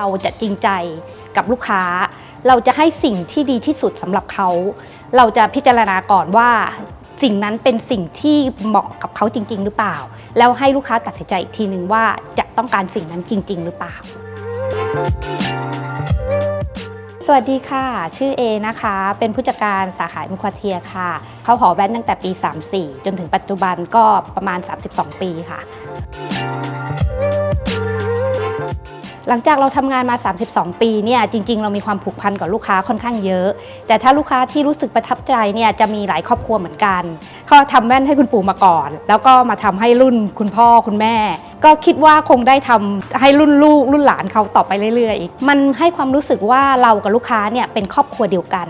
เราจะจริงใจกับลูกค้า เราจะให้สิ่งที่ดีที่สุดสำหรับเขา เราจะพิจารณาก่อนว่าสิ่งนั้นเป็นสิ่งที่เหมาะกับเขาจริง ๆ หรือเปล่า แล้วให้ลูกค้าตัดสินใจอีกทีนึงว่าจะต้องการสิ่งนั้นจริง ๆ หรือเปล่า สวัสดีค่ะ ชื่อเอนะคะ เป็นผู้จัดการสาขาอิมควาเทียค่ะ เขาหอแว่นตั้งแต่ปี 34 จนถึงปัจจุบันก็ประมาณ 32 ปีค่ะ หลังจากเราทำงานมา 32 ปีเนี่ยจริง ๆ เรามีความผูกพันกับลูกค้าค่อนข้างเยอะ แต่ถ้าลูกค้าที่รู้สึกประทับใจเนี่ยจะมีหลายครอบครัวเหมือนกันเขาทำแว่นให้คุณปู่มาก่อน แล้วก็มาทำให้รุ่นคุณพ่อคุณแม่ ก็คิดว่าคงได้ทำให้รุ่นลูกรุ่นหลานเขาต่อไปเรื่อยๆ มันให้ความรู้สึกว่าเรากับลูกค้าเนี่ยเป็นครอบครัวเดียวกัน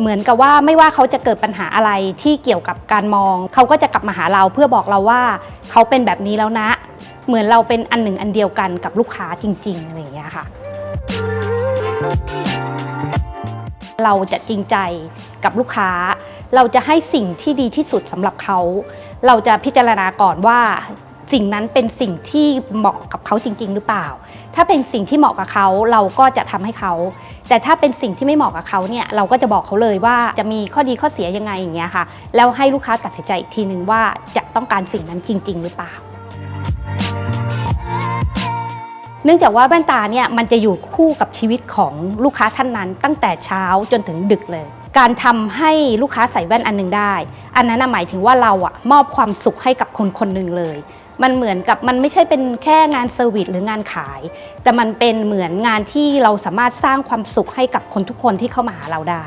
เหมือนกับว่าไม่ว่าเขาจะเกิดปัญหาอะไรที่เกี่ยวกับการมอง เขาก็จะกลับมาหาเราเพื่อบอกเราว่า เขาเป็นแบบนี้แล้วนะ เหมือนเราเป็นอันหนึ่งอันเดียวกันกับลูกค้าจริงๆอะไรอย่างเงี้ยค่ะ เราจะจริงใจกับลูกค้า เราจะให้สิ่งที่ดีที่สุดสำหรับเขา เราจะพิจารณาก่อนว่าสิ่งนั้นเป็นสิ่งที่เหมาะกับเขาจริง ๆ หรือเปล่า ถ้าเป็นสิ่งที่เหมาะกับเขาเราก็จะทำให้เขา แต่ถ้าเป็นสิ่งที่ไม่เหมาะกับเขาเนี่ยเราก็จะบอกเขาเลยว่าจะมีข้อดีข้อเสียยังไงอย่างเงี้ยค่ะ แล้วให้ลูกค้าตัดสินใจอีกทีนึงว่าจะต้องการสิ่งนั้นจริง ๆ หรือเปล่า เนื่องจากว่าแว่นตาเนี่ยมันจะอยู่คู่กับชีวิตของลูกค้าท่านนั้น ตั้งแต่เช้าจนถึงดึกเลย การทำให้ลูกค้าใส่แว่นอันหนึงได้ อันนั้นหมายถึงว่าเราอะมอบความสุขให้กับคนคนหนึ่งเลย มันเหมือนกับมันไม่ใช่เป็นแค่งานเซอร์วิสหรืองานขาย แต่มันเป็นเหมือนงานที่เราสามารถสร้างความสุขให้กับคนทุกคนที่เข้ามาหาเราได้